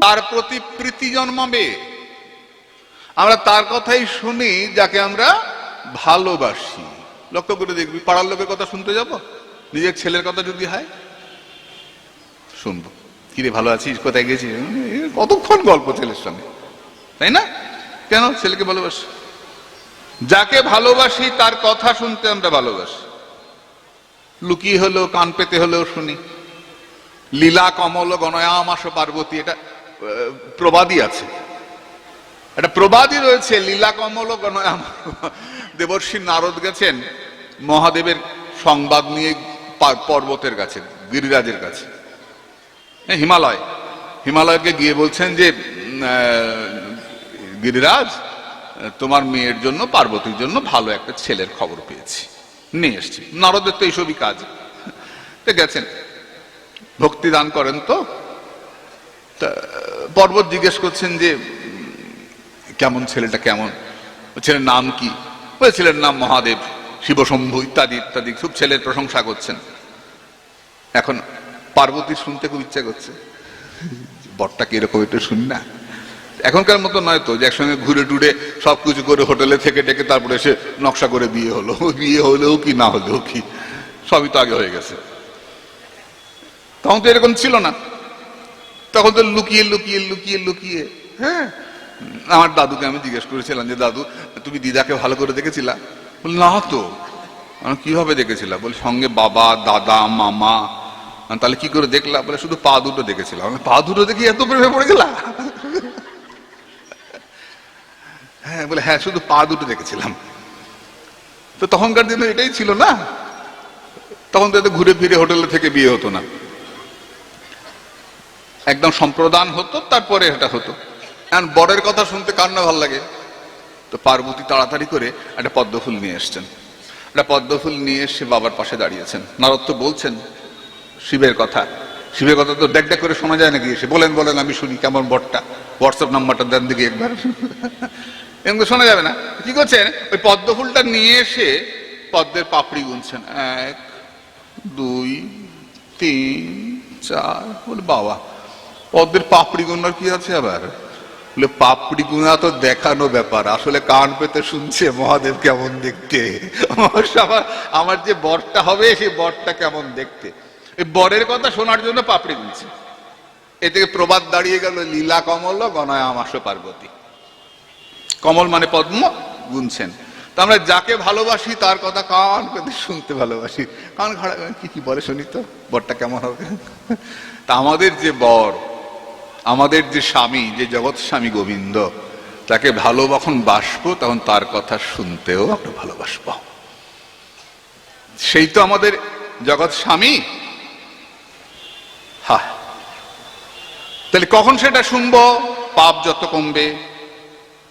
তার প্রতি প্রীতি জন্মাবে। আমরা তার কথাই শুনি, যাকে আমরা ভালোবাসি। লক্ষ্য করে দেখবি, পাড়ার লোকের কথা শুনতে যাব? নিজের ছেলের কথা যদি হয়? শুনব। কিরে, ভালো আছিস? কোথায় গেছিস? কতক্ষণ গল্প ছেলের সঙ্গে? তাই না? কেন? ছেলেকে ভালোবাসি। যাকে ভালোবাসি, তার কথা শুনতে আমরা ভালোবাসি। লুকিয়ে হলেও, কান পেতে হলেও শুনি। লীলা, কমল গণয়ামাস পার্বতী, এটা আহ, প্রবাদী আছে। একটা প্রবাদী রয়েছে লীলা কমল দেবর্ষী নারদ গেছেন মহাদেবের সংবাদ নিয়ে পর্বতের কাছে গিরিরাজের কাছে। হিমালয়। হিমালয়কে গিয়ে বলছেন যে গিরিরাজ তোমার মেয়ের জন্য পার্বতীর জন্য ভালো একটা ছেলের খবর পেয়েছি। নিয়ে এসছি। নারদের তো এইসবই কাজ। গেছেন। ভক্তি দান করেন তো? তা, পর্বত জিজ্ঞেস করছেন যে কেমন ছেলেটা কেমন? ছেলের নাম কি? ওই ছেলের নাম মহাদেব শিবশম্ভু ইত্যাদি ইত্যাদি খুব ছেলের প্রশংসা করছেন। এখন পার্বতী শুনতে খুব ইচ্ছা করছে। বরটা কীরকম একটু শুনি না? এখনকার মতো নয় তো যে একসঙ্গে ঘুরে টুরে সব কিছু করে হোটেলে থেকে ডেকে তারপরে এসে নকশা করে বিয়ে হলো বিয়ে হলেও কি না হলেও কি সবই তো আগে হয়ে গেছে। তখন তো এরকম ছিল না। তখন তো লুকিয়ে লুকিয়ে লুকিয়ে লুকিয়ে। হ্যাঁ? আমার দাদুকে আমি জিজ্ঞেস করেছিলাম যে, দাদু, তুমি দিদাকে ভালো করে দেখেছিলা? বল না তো। কীভাবে দেখেছিলাম বলে সঙ্গে বাবা, দাদা, মামা। তাহলে কি করে দেখলা? বলে, শুধু পা দুটো দেখেছিলাম। পা দুটো দেখি এত প্রেমে পড়ে গেলা? হ্যাঁ বলে হ্যাঁ শুধু পা দুটো দেখেছিলাম। তো তখনকার দিনে এটাই ছিল না? তখন তো ঘুরে ফিরে হোটেলে থেকে বিয়ে হতো না। একদম সম্প্রদান হতো, তারপরে এটা হতো। এখন বরের কথা শুনতে কার না ভালো লাগে? তো পার্বতী তাড়াতাড়ি করে একটা পদ্মফুল নিয়ে এসছেন। একটা পদ্মফুল নিয়ে এসে বাবার পাশে দাঁড়িয়েছেন। নারদ তো বলছেন, শিবের কথা। শিবের কথা তো দেখ দেখ করে শোনা যায় নাকি? এসে বলেন বলেন, আমি শুনি কেমন বরটা। হোয়াটসঅ্যাপ নাম্বারটা দেন দিকে একবার। এরকম তো শোনা যাবে না। কি করছেন? ওই পদ্মফুলটা নিয়ে এসে পদ্মের পাপড়ি গুনছেন। এক, দুই, তিন, চার বাবা পদ্মের পাপড়ি গুনার কি আছে আবার? বলে, পাপড়ি গুনা তো দেখানো ব্যাপার। আসলে কান পেতে শুনছে মহাদেব কেমন দেখতে। আমার আমার যে বরটা হবে, সেই বরটা কেমন দেখতে। বরের কথা শোনার জন্য পাপড়ি গুনছে। এ থেকে প্রবাদ দাঁড়িয়ে গেল, লীলা কমল গণায় আমাস পার্বতী। কমল মানে পদ্ম, গুনছেন। তা আমরা যাকে ভালোবাসি, তার কথা কান পেতে শুনতে ভালোবাসি। কান খাড়া কি কি বলে শুনি তো? বরটা কেমন হবে? তা আমাদের যে বর আমাদের যে স্বামী, যে জগৎ স্বামী গোবিন্দ, তাকে ভালো যখন বাসবো, তখন তার কথা শুনতেও আমরা ভালোবাসবো। সেই তো আমাদের জগৎ স্বামী। হা। তাহলে কখন সেটা শুনব? পাপ যত কমবে,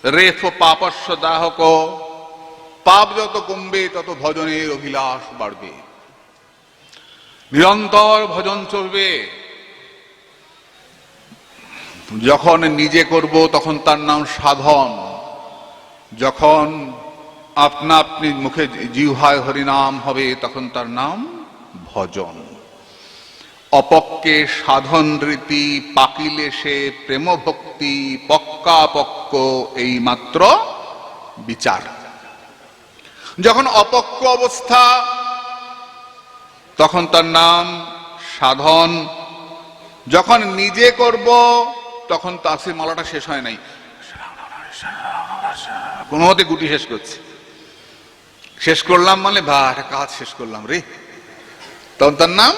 রেফ পাপস্য দাহক, পাপ যত কমবে, তত ভজনের অভিলাষ বাড়বে। নিরন্তর ভজন চলবে। যখন নিজে করব, তখন তার নাম সাধন। যখন আপনা আপনি মুখে জিহ্বায় হরিনাম হবে, তখন তার নাম ভজন। অপক্কে সাধন রীতি, পাকিলে সে প্রেম ভক্তি পক্কা পক্ক, এই মাত্র বিচার। যখন অপক্ক অবস্থা, তখন তার নাম সাধন। যখন নিজে করব তখন তাসির মালাটা শেষ হয় নাই। কোনো মতে গুটি শেষ করছে। শেষ করলাম মানে বা একটা কাজ শেষ করলাম রে। তখন তার নাম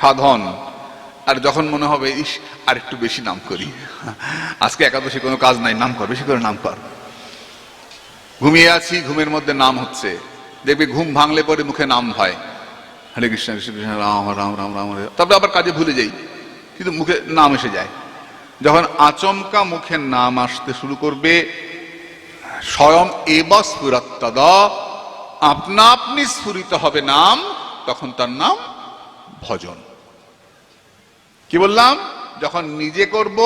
সাধন। আর যখন মনে হবে, ইস, আর একটু বেশি নাম করি। আজকে একাদশী কোনো কাজ নাই, নাম কর, বেশি করে নাম কর। ঘুমিয়ে আছি, ঘুমের মধ্যে নাম হচ্ছে। দেখবে ঘুম ভাঙলে পরে মুখে নাম হয়। হরে কৃষ্ণ কৃষ্ণ কৃষ্ণ, রাম রাম রাম রাম তবে আবার কাজে ভুলে যাই। কিন্তু মুখে নাম এসে যায়। যখন আচমকা মুখে নাম আসতে শুরু করবে, স্বয়ং এবা স্ফুরত্তদ, আপনা আপনি স্ফুরিত হবে নাম, তখন তার নাম ভজন। কি বললাম? যখন নিজে করব,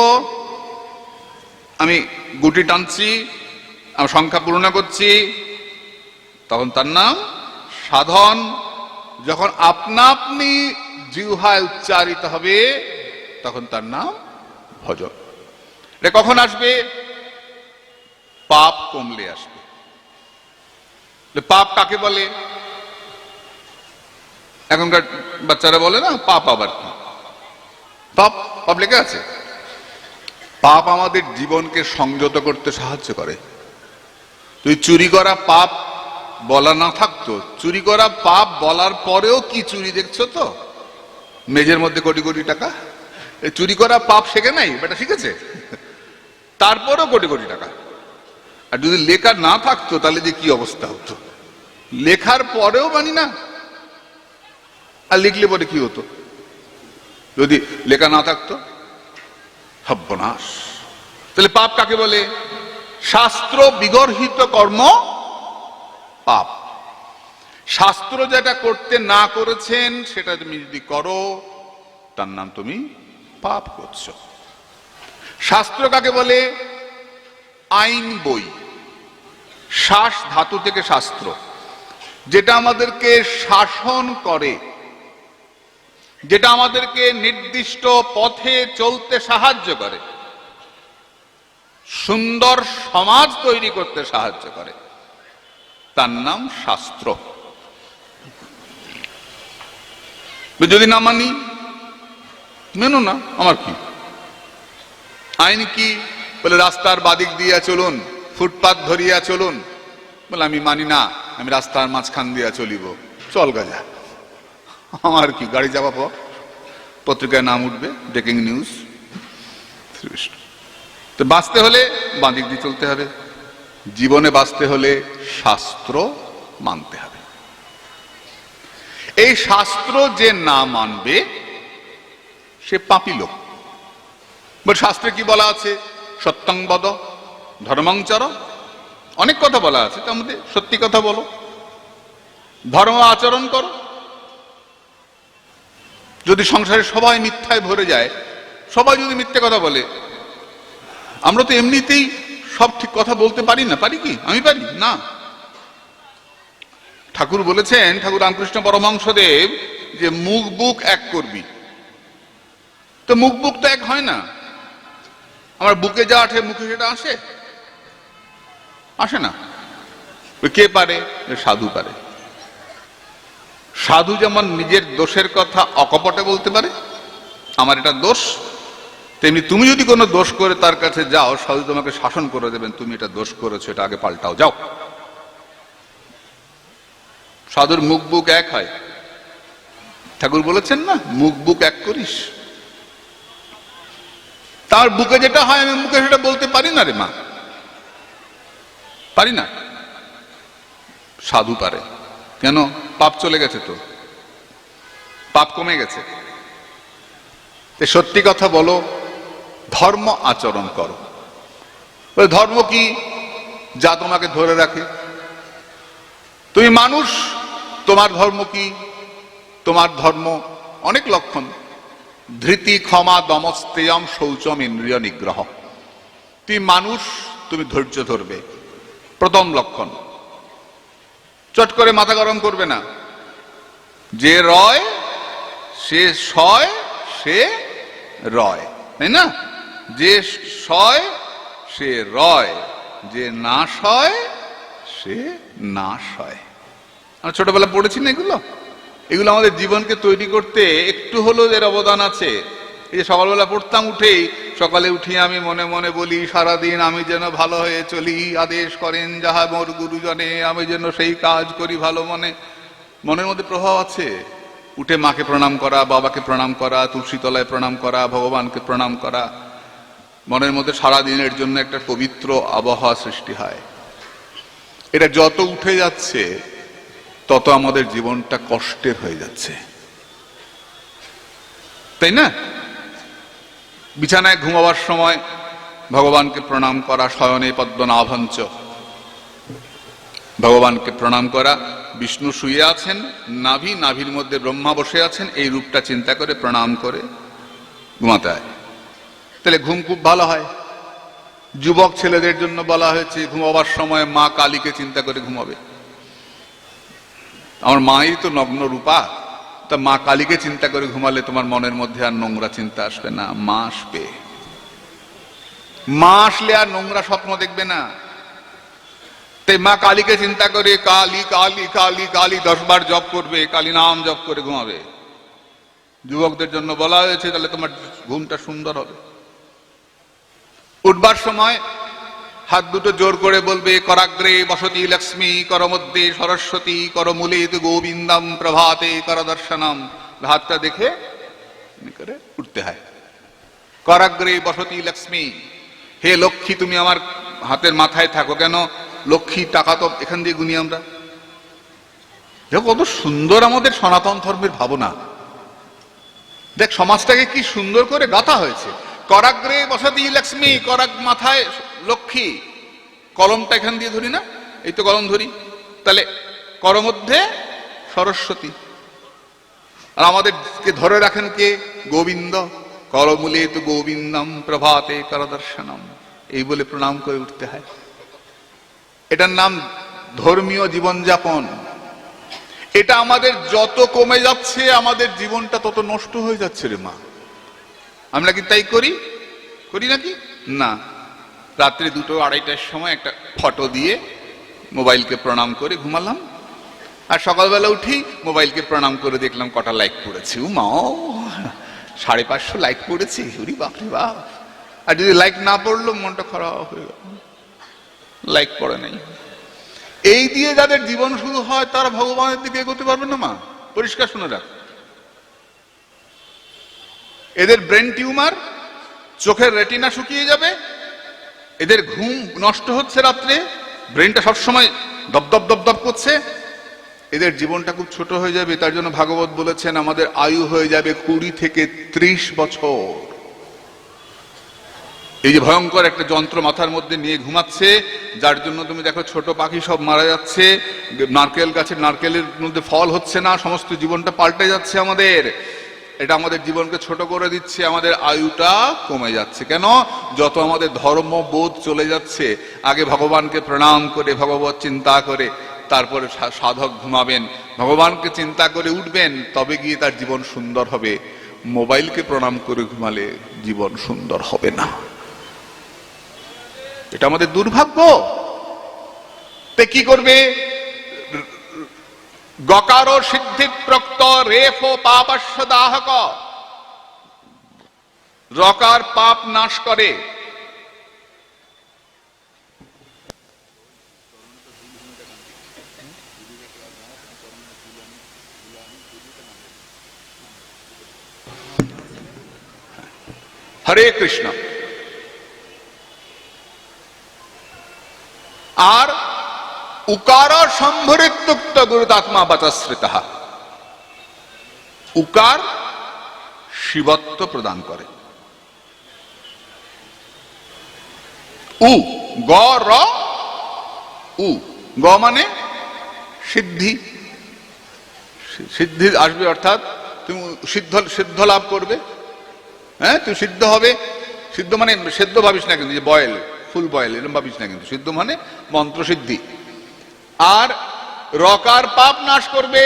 আমি গুটি টানছি আমি সংখ্যা পূর্ণ করছি, তখন তার নাম সাধন। যখন আপনা আপনি জিহ্বায় উচ্চারিত হবে, তখন তার নাম ভজন এটা কখন আসবে? পাপ কমলে আসবে। পাপ কাকে বলে? এখনকার বাচ্চারা বলে না, পাপ আবার কি? পাপ পাপ লেগে আছে। পাপ আমাদের জীবনকে সংযত করতে সাহায্য করে। তুই চুরি করা পাপ বলা না থাকতো, চুরি করা পাপ বলার পরেও কি চুরি দেখছ তো? মেজের মধ্যে কোটি কোটি টাকা? চুরি করা পাপ শেখে নাই, বেটা শিখেছে তারপরেও কোটি কোটি টাকা। আর যদি লেখা না থাকতো, তাহলে যে কি অবস্থা হতো? লেখার পরেও মানি না, আর লিখলে পরে কি হতো? যদি লেখা না থাকতো, সর্বনাশ। তাহলে পাপ কাকে বলে? শাস্ত্র বিগর্হিত কর্ম, পাপ। শাস্ত্র যেটা করতে না করেছেন, সেটা তুমি যদি করো, তার নাম তুমি পাপ করছ। শাস্ত্র কাকে বলে? আইন বই। শ্বাস ধাতু থেকে শাস্ত্র। যেটা আমাদেরকে শাসন করে, যেটা আমাদেরকে নির্দিষ্ট পথে চলতে সাহায্য করে, সুন্দর সমাজ তৈরি করতে সাহায্য করে। তার নাম শাস্ত্র। যদি না মানি মেনো না, আমার কি? আইন কি? বলে রাস্তার বাদিক দিয়া চলুন, ফুটপাত ধরিয়া চলুন। বলে আমি মানি না, আমি রাস্তার মাঝখান দিয়া চলিব। চল গাজা। আমার কি, গাড়ি যাওয়া পর পত্রিকায় নাম উঠবে, ব্রেকিং নিউজ। তো বাঁচতে হলে বাঁদিক দিয়ে চলতে হবে। জীবনে বাঁচতে হলে শাস্ত্র মানতে হবে। এই শাস্ত্র যে না মানবে সে পাপি লোক। শাস্ত্রে কি বলা আছে? সত্যং বদ ধর্মাঞ্চর অনেক কথা বলা আছে, তার মধ্যে সত্যি কথা বলো। ধর্ম আচরণ করো। যদি সংসারে সবাই মিথ্যায় ভরে যায়, সবাই যদি মিথ্যে কথা বলে, আমরা তো এমনিতেই সব ঠিক কথা বলতে পারি না, পারি কি? আমি পারি? না। ঠাকুর বলেছেন, ঠাকুর রামকৃষ্ণ পরমাংশদেব যে মুখ বুক এক করবি। তো মুখ বুক তো এক হয় না। আমার বুকে যা আঠে মুখে সেটা আসে? আসে না। কে পারে? সাধু পারে। সাধু যেমন নিজের দোষের কথা অকপটে বলতে পারে, আমার এটা দোষ। তেমনি তুমি যদি কোনো দোষ করে তার কাছে যাও, সাধু তোমাকে শাসন করে দেবেন, তুমি এটা দোষ করেছ, এটা আগে পাল্টাও, যাও। সাধুর মুখ বুক এক হয়। ঠাকুর বলেছেন না মুখ বুক এক করিস। তার বুকে যেটা হয়, আমি মুখে সেটা বলতে পারি না রে মা। পারি না। সাধু পারে। কেন? পাপ চলে গেছে তো। পাপ কমে গেছে। সত্যি কথা বলো, ধর্ম আচরণ করো। ধর্ম কি? যা তোমাকে ধরে রাখে। তুমি মানুষ, তোমার ধর্ম কি? তোমার ধর্ম অনেক লক্ষণ। ধৃতি ক্ষমা দমস্তেয়ম শৌচম ইন্দ্রিয় নিগ্রহ। তুমি মানুষ, তুমি ধৈর্য ধরবে। প্রথম লক্ষণ। চট করে মাথা গরম করবে না। যে রয়, সে সয়, সে রয়। তাই না? যে সয়, সে রয়। যে না সয়, সে না সয়। আমরা ছোটবেলা পড়েছি না এগুলো? এগুলো আমাদের জীবনকে তৈরি করতে একটু হলেও এর অবদান আছে। এই যে সকালবেলা পড়তাম উঠেই, সকালে উঠি আমি মনে মনে বলি, সারাদিন আমি যেন ভালো হয়ে চলি, আদেশ করেন যাহা মোর গুরুজনে, আমি যেন সেই কাজ করি ভালো মনে। মনের মধ্যে প্রভাব আছে। উঠে মাকে প্রণাম করা, বাবাকে প্রণাম করা, তুলসী তলায় প্রণাম করা, ভগবানকে প্রণাম করা। মনের মধ্যে সারা দিনের জন্য একটা পবিত্র আবহাওয়া সৃষ্টি হয়। এটা যত উঠে যাচ্ছে তত আমাদের জীবনটা কষ্টের হয়ে যাচ্ছে। তাই না? বিছানায় ঘুমাবার সময় ভগবানকে প্রণাম করা, শয়নে পদ্মনাভঞ্চ ভগবানকে প্রণাম করা, বিষ্ণু শুয়ে আছেন, নাভি, নাভির মধ্যে ব্রহ্মা বসে আছেন, এই রূপটা চিন্তা করে প্রণাম করে ঘুমাতে হয়। তাহলে ঘুম খুব ভালো হয়। যুবক ছেলেদের জন্য বলা হয়েছে, ঘুমাবার সময় মা কালীকে চিন্তা করে ঘুমাবে। আমার মাই তো নগ্ন রূপা। তা মা কালীকে চিন্তা করে ঘুমালে তোমার মনের মধ্যে আর নোংরা চিন্তা আসবে না, মা আসবে। মা আসলে আর নোংরা স্বপ্ন দেখবে না। তাই মা কালীকে চিন্তা করে কালী কালী কালী কালী দশবার জপ করবে কালী নাম জপ করে ঘুমাবে। যুবকদের জন্য বলা হয়েছে, তাহলে তোমার ঘুমটা সুন্দর হবে। উঠবার সময় দুটো জোর করে বলবে, করাগ্রে বসতি লক্ষ্মী কর মধ্যে সরস্বতী কর মূলে গোবিন্দম, প্রভাতে কর দর্শনম হাতটা দেখে করে উঠতে হয়। করাগ্রে বসতি লক্ষ্মী, হে লক্ষ্মী, তুমি আমার হাতের মাথায় থাকো কেন? লক্ষ্মী, টাকা তো এখান দিয়ে গুনি আমরা। দেখো, কত সুন্দর আমাদের সনাতন ধর্মের ভাবনা। দেখ, সমাজটাকে কি সুন্দর করে গাথা হয়েছে। করাগ্রে বসতি লক্ষ্মী, করাগ মাথায় লক্ষ্মী। কলমটা এখান দিয়ে ধরি না, এই তো কলম ধরি। তাহলে কর মধ্যে সরস্বতী। আর আমাদেরকে ধরে রাখেন কে? গোবিন্দ। করমূলে তো গোবিন্দম প্রভাতে করদর্শনম। এই বলে প্রণাম করে উঠতে হয়। এটার নাম ধর্মীয় জীবনযাপন। এটা আমাদের যত কমে যাচ্ছে, আমাদের জীবনটা তত নষ্ট হয়ে যাচ্ছে রে মা। আমরা কি তাই করি? করি নাকি? না। রাত্রে দুটো আড়াইটার সময় একটা ফটো দিয়ে মোবাইলকে প্রণাম করে ঘুমালাম। আর সকালবেলা উঠি মোবাইলকে প্রণাম করে দেখলাম কটা লাইক পড়েছে। ও, সাড়ে পাঁচশো লাইক পড়েছে। উরি বাপরে বাপ। আর যদি লাইক না পড়ল, মনটা খারাপ হয়ে গেল। লাইক পড়ে নাই। এই দিয়ে যাদের জীবন শুরু হয়, তারা ভগবানের দিকে এগোতে পারবে না মা। পরিষ্কার শুনে রাখ। এদের ব্রেন টিউমার, চোখের রেটিনা শুকিয়ে যাবে, এদের ঘুম নষ্ট হচ্ছে রাত্রে, ব্রেনটা সবসময় দপদপ দপদপ করছে, এদের জীবনটা খুব ছোট হয়ে যাবে, তার জন্য ভাগবত বলেছেন, আমাদের আয়ু হয়ে যাবে কুড়ি থেকে ত্রিশ বছর। এই যে ভয়ঙ্কর একটা যন্ত্র মাথার মধ্যে নিয়ে ঘুমাচ্ছে, যার জন্য তুমি দেখো ছোট পাখি সব মারা যাচ্ছে, নারকেল গাছের নারকেলের মধ্যে ফল হচ্ছে না, সমস্ত জীবনটা পাল্টে যাচ্ছে আমাদের। এটা আমাদের জীবনকে ছোট করে দিচ্ছে, আমাদের আয়ুটা কমে যাচ্ছে। কেন? যত আমাদের ধর্মবোধ চলে যাচ্ছে, আগে ভগবানকে প্রণাম করে, ভগবত চিন্তা করে, তারপরে সাধক ঘুমাবেন, ভগবানকে চিন্তা করে উঠবেন, তবে গিয়ে তার জীবন সুন্দর হবে। মোবাইলকে প্রণাম করে ঘুমালে জীবন সুন্দর হবে না। এটা আমাদের দুর্ভাগ্য। তে কি করবে? গকার সিদ্ধি প্রক্ত রেফ পাপস্য রকার পাপ নাশ করে। হরে কৃষ্ণ। আর উকার সম্ভরিত্যুক্ত গুরুতাত্মা বচশ্রিত উকার শিবত্ব প্রদান করে। উ, গ, র, উ, গ মানে সিদ্ধি। সিদ্ধি আসবে অর্থাৎ তুমি সিদ্ধ সিদ্ধ লাভ করবে। হ্যাঁ তুমি সিদ্ধ হবে। সিদ্ধ মানে সেদ্ধ ভাবিস না কিন্তু, যে বয়েল, ফুল বয়েল এরকম ভাবিস না কিন্তু। সিদ্ধ মানে মন্ত্র সিদ্ধি আর রকার পাপ নাশ করবে,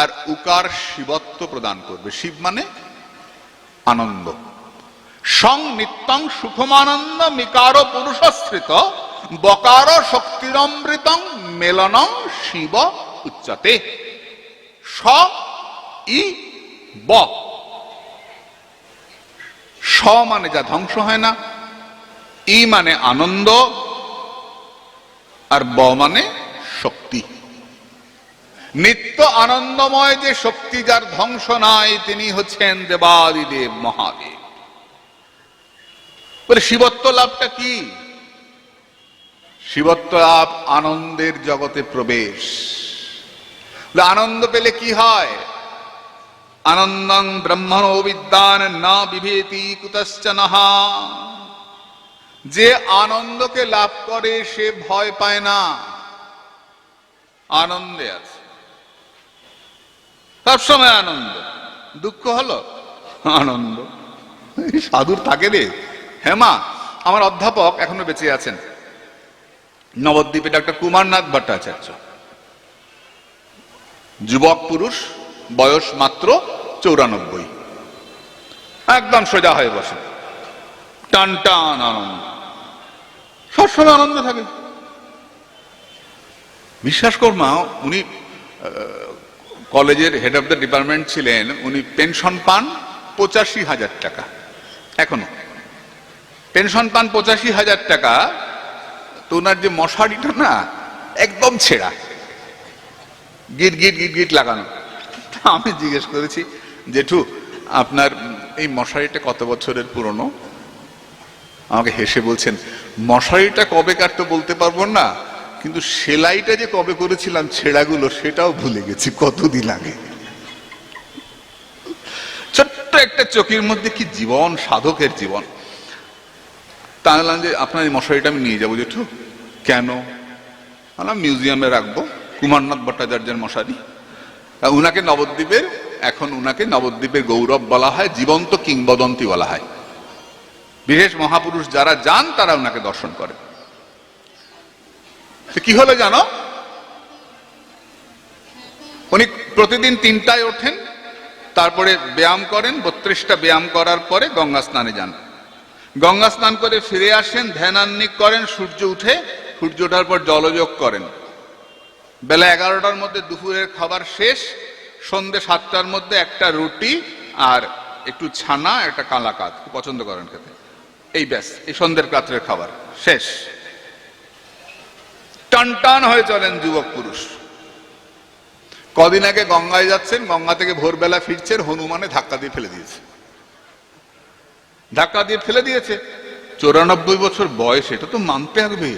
আর উকার শিবত্ব প্রদান করবে। শিব মানে আনন্দ। সং নিত্যং সুখমানন্দ মিকার পুরুষস্থিত বকার শক্তিরমৃতং মেলনং শিব উচ্চতে। স, ই, ব। স মানে যা ধ্বংস হয় না, ই মানে আনন্দ আর ব মানে শক্তি। নিত্য আনন্দময় যে শক্তি যার ধ্বংস নাই, তিনি হচ্ছেন দেবাদিদেব মহাদেব। শিবত্ব লাভটা কি? শিবত্ব লাভ আনন্দের জগতে প্রবেশ। আনন্দ পেলে কি হয়? আনন্দং ব্রহ্মণো বিদ্যান না বিভেতি কুতশ্চ নহা। যে আনন্দকে লাভ করে, সে ভয় পায় না। আনন্দে আছে। সবসময় আনন্দ। দুঃখ হলো? আনন্দ। সাধুর থাকে রে হেমা আমার অধ্যাপক এখনও বেঁচে আছেন। নবদ্বীপে ডাক্তার কুমারনাথ ভট্টাচার্য। যুবক পুরুষ, বয়স মাত্র চৌরানব্বই। একদম সোজা হয়ে বসে টান টান আনন্দ। সবসময় আনন্দে থাকে। বিশ্বাস কর মা, উনি কলেজের হেড অফ দ্য ডিপার্টমেন্ট ছিলেন, উনি পেনশন পান পঁচাশি হাজার টাকা। এখনও। পেনশন পান পঁচাশি হাজার টাকা, তো ওনার যে মশারিটা না, একদম ছেঁড়া। গিট গিট গিট গিট লাগানো। আমি জিজ্ঞেস করেছি, জেঠু, আপনার এই মশারিটা কত বছরের পুরনো? আমাকে হেসে বলছেন, মশারিটা কবে কাটতে বলতে পারব না, কিন্তু সেলাইটা যে কবে করেছিলাম ছেঁড়াগুলো, সেটাও ভুলে গেছি কতদিন আগে। ছোট্ট একটা চোখের মধ্যে কি জীবন, সাধকের জীবন। তা বললাম যে আপনার এই মশারিটা আমি নিয়ে যাব জেঠু। কেন? বললাম মিউজিয়ামে রাখব, কুমারনাথ ভট্টাচার্যের মশারি। উনাকে নবদ্বীপের, এখন উনাকে নবদ্বীপের গৌরব বলা হয়, জীবন্ত কিংবদন্তি বলা হয়। বিশেষ মহাপুরুষ যারা যান, তারা উনাকে দর্শন করে। কি হলো জানো? উনি প্রতিদিন তিনটায় ওঠেন, তারপরে ব্যায়াম করেন, বত্রিশটা ব্যায়াম করার পরে গঙ্গা স্নানে যান। গঙ্গা স্নান করে ফিরে আসেন ধ্যানান্নিক করেন, সূর্য উঠে, সূর্য ওঠার পর জলযোগ করেন। বেলা এগারোটার মধ্যে দুপুরের খাবার শেষ, সন্ধে সাতটার মধ্যে একটা রুটি আর একটু ছানা, একটা কালাকাত পছন্দ করেন খেতে। এই ব্যাস, এই সন্ধ্যের রাত্রের খাবার, শেষ। টান টান হয়ে চলেন যুবক পুরুষ। কদিন আগে গঙ্গায় যাচ্ছেন, গঙ্গা থেকে ভোরবেলা ফিরছেন, হনুমানে ধাক্কা দিয়ে ফেলে দিয়েছে। ধাক্কা দিয়ে ফেলে দিয়েছে। চৌরানব্বই বছর বয়স, এটা তো মানতে হবে।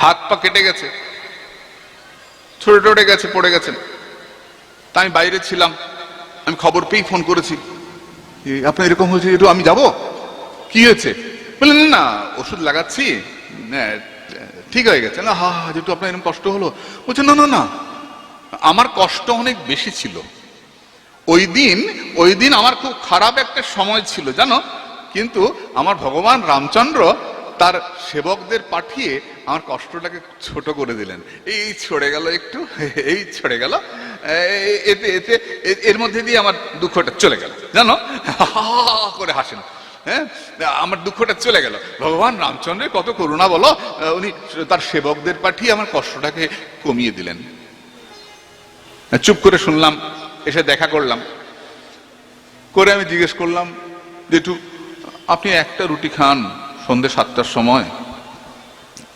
হাত পা কেটে গেছে ছড়ে টড়ে গেছে, পড়ে গেছেন। তা আমি বাইরে ছিলাম, আমি খবর পেয়েই ফোন করেছি। আপনার এরকম হয়েছে একটু আমি যাব? কি হয়েছে? বললেন, না, ওষুধ লাগাচ্ছি। ঠিক হয়ে গেছে। না, হা হা, যেহেতু আপনার এরকম কষ্ট হলো। বলছে, না না না, আমার কষ্ট অনেক বেশি ছিল। ওই দিন ওই দিন আমার খুব খারাপ একটা সময় ছিল, জানো? কিন্তু আমার ভগবান রামচন্দ্র তার সেবকদের পাঠিয়ে আমার কষ্টটাকে ছোট করে দিলেন। এই ছড়ে গেল একটু, এই ছড়ে গেল এতে এতে এর মধ্যে দিয়ে আমার দুঃখটা চলে গেল, জানো? হা করে হাসেন হ্যাঁ? আমার দুঃখটা চলে গেল। ভগবান রামচন্দ্রের কত করুণা বলো উনি তার সেবকদের পাঠিয়ে আমার কষ্টটাকে কমিয়ে দিলেন। চুপ করে শুনলাম, এসে দেখা করলাম। করে আমি জিজ্ঞেস করলাম, জেঠু, আপনি একটা রুটি খান সন্ধে সাতটার সময়?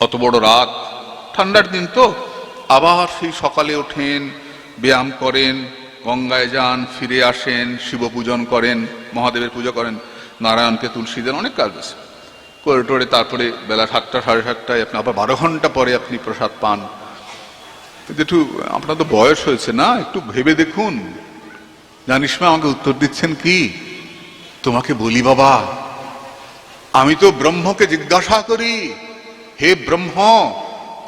অত বড় রাত, ঠান্ডার দিন তো। আবার সেই সকালে ওঠেন, ব্যায়াম করেন, গঙ্গায় যান, ফিরে আসেন শিব পূজন করেন, মহাদেবের পুজো করেন। নারায়ণকে তুলসী দেন, অনেক কাজ আছে। করে টোরে তারপরে বেলা সাতটা, সাড়ে সাতটায় আপনি আবার বারো ঘণ্টা পরে আপনি প্রসাদ পান। একটু আপনার তো বয়স হয়েছে না, একটু ভেবে দেখুন। জানিস মা, আমাকে উত্তর দিচ্ছেন কি? তোমাকে বলি বাবা, আমি তো ব্রহ্মকে জিজ্ঞাসা করি, হে ব্রহ্ম,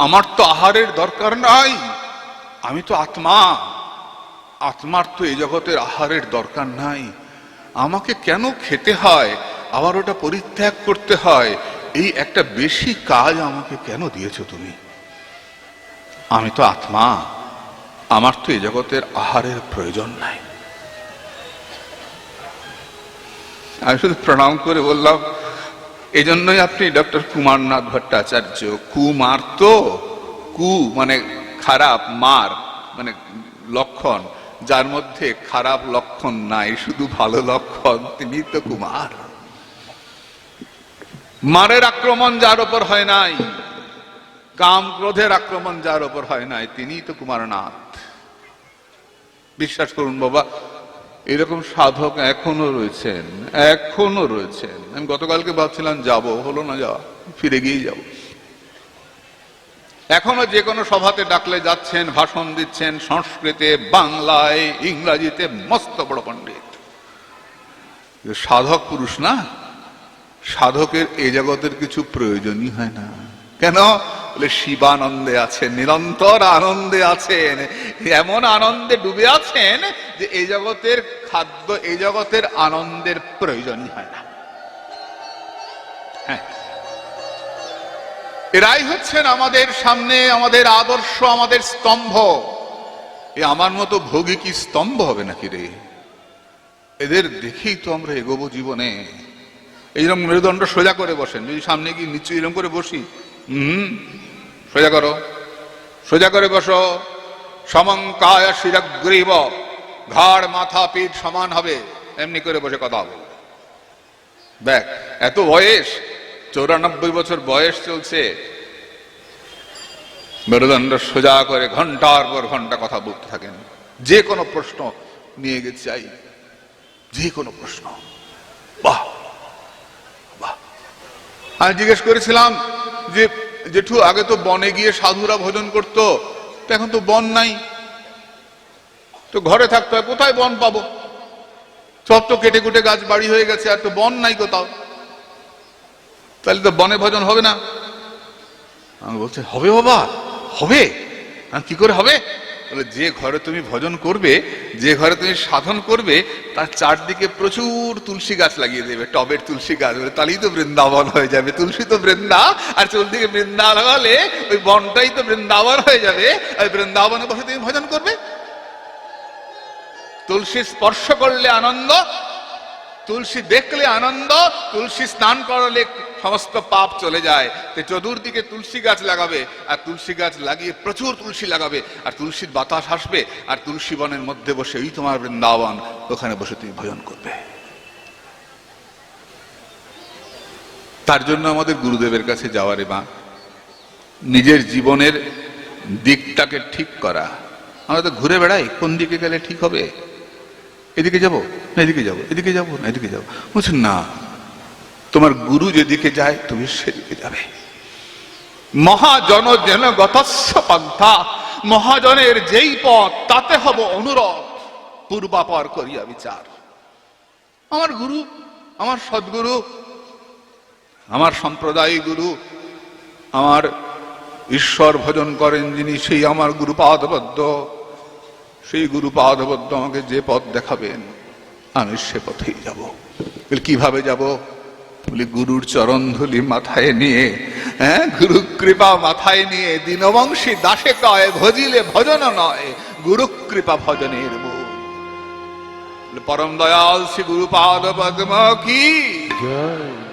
আমার তো আহারের দরকার নাই, আমি তো আত্মা। আত্মার তো এই জগতের আহারের দরকার নাই। আমাকে কেন খেতে হয়? আবার ওটা পরিত্যাগ করতে হয়? এই একটা বেশি কাজ আমাকে কেন দিয়েছ তুমি? আমি তো আত্মা। আমার তো এই জগতের আহারের প্রয়োজন নাই। আমি শুধু প্রণাম করে বললাম এই জন্যই আপনি ডক্টর কুমারনাথ ভট্টাচার্য, কুমার তো, কু মানে খারাপ, মার মানে লক্ষণ যার মধ্যে খারাপ লক্ষণ নাই, শুধু ভালো লক্ষণ, তিনি তো কুমার। মারের আক্রমণ যার উপর হয় নাই, কাম ক্রোধের আক্রমণ যার উপর হয় নাই, তিনি তো কুমারনাথ। বিশ্বাস করুন বাবা, এরকম সাধক এখনও রয়েছেন এখনও রয়েছেন। আমি গতকালকে ভাবছিলাম যাব, হলো না যাওয়া, ফিরে গিয়ে যাব। এখনও যে কোনো সভাতে ডাকলে যাচ্ছেন, ভাষণ দিচ্ছেন সংস্কৃতে, বাংলায়, ইংরাজিতে মস্ত বড় পণ্ডিত। সাধক পুরুষ না? সাধকের এ জগতের কিছু প্রয়োজনই হয় না। কেন? বলে শিবানন্দে আছেন, নিরন্তর আনন্দে আছেন, এমন আনন্দে ডুবে আছেন যে এই জগতের খাদ্য এই জগতের আনন্দের প্রয়োজনই হয় না। হ্যাঁ। এরাই হচ্ছেন আমাদের সামনে, আমাদের আদর্শ, আমাদের স্তম্ভ। এ আমার মতো ভোগী কি স্তম্ভ হবে নাকি রে? এদের দেখেই তো আমরা এগোবো জীবনে। এইরকম মেরুদণ্ড সোজা করে বসেন। যদি সামনে গিয়ে নিচু এরকম করে বসি, হুম, সোজা করো। সোজা করে বসো। সমঙ্কায় শিরগ্রীব, ঘাড়, মাথা পিঠ সমান হবে। এমনি করে বসে কথা বলবে দেখ, এত বয়স চৌরানব্বই বছর বয়স চলছে। মেরুদণ্ড সোজা করে ঘণ্টার পর ঘণ্টা কথা বলতে থাকেন। যে কোনো প্রশ্ন নিয়ে গেছে চাই যে কোনো প্রশ্ন। বাহ বাহ। আমি জিজ্ঞেস করেছিলাম যে, জেঠু, আগে তো বনে গিয়ে সাধুরা ভোজন করতো, তো এখন তো বন নাই। তো ঘরে থাকতে হয়, কোথায় বন পাবো? সব তো কেটে কুটে গাছ বাড়ি হয়ে গেছে, আর তো বন নাই কোথাও। তাহলে তো বনে ভজন হবে না। আমি বলছি, হবে বাবা, হবে। আমি কি করে হবে? যে ঘরে তুমি ভজন করবে, যে ঘরে তুমি সাধন করবে, তার চারদিকে প্রচুর তুলসী গাছ লাগিয়ে দেবে, টবের তুলসী গাছ। বলে, তাহলেই তো বৃন্দাবন হয়ে যাবে, তুলসী তো বৃন্দা, আর চলদিকে বৃন্দা লাগালে ওই বনটাই তো বৃন্দাবন হয়ে যাবে, আর বৃন্দাবনে বসে তুমি ভজন করবে। তুলসী স্পর্শ করলে আনন্দ তুলসী দেখলে আনন্দ, তুলসী স্নান করালে সমস্ত পাপ চলে যায়। তো চতুর্দিকে তুলসী গাছ লাগাবে, আর তুলসী গাছ লাগিয়ে প্রচুর তুলসী লাগাবে, আর তুলসীর বাতাস আসবে, আর তুলসী বনের মধ্যে বসে এই তোমার বৃন্দাবন, ওখানে বসে তুমি ভজন করবে। তার জন্য আমাদের গুরুদেবের কাছে যাওয়ারে মা নিজের জীবনের দিকটাকে ঠিক করা। আমরা তো ঘুরে বেড়াই, কোন দিকে গেলে ঠিক হবে? এদিকে যাব? না, এদিকে যাব। এদিকে যাব? না, এদিকে যাব। বলছেন না, তোমার গুরু যেদিকে যায়, তুমি সেদিকে যাবে। মহাজন যেন গতস্য পন্থা, মহাজনের যেই পথ, তাতে হব অনুরোধ, পূর্বাপর করিয়া বিচার। আমার গুরু, আমার সদ্গুরু, আমার সম্প্রদায় গুরু, আমার ঈশ্বর ভজন করেন যিনি, সেই আমার গুরু পাদবদ্ধ সেই গুরু পাদবদ্ধ আমাকে যে পথ দেখাবেন, আমি সে পথেই যাব। কীভাবে যাব? বলি, গুরুর চরণ ধুলি মাথায় নিয়ে হ্যাঁ গুরু কৃপা মাথায় নিয়ে, দীনবংশী দাসে কয়, ভজিলে ভজন নয় গুরু কৃপা ভজনের পরম দয়াল শ্রী গুরু পাদ পদ্ম কি? জয়।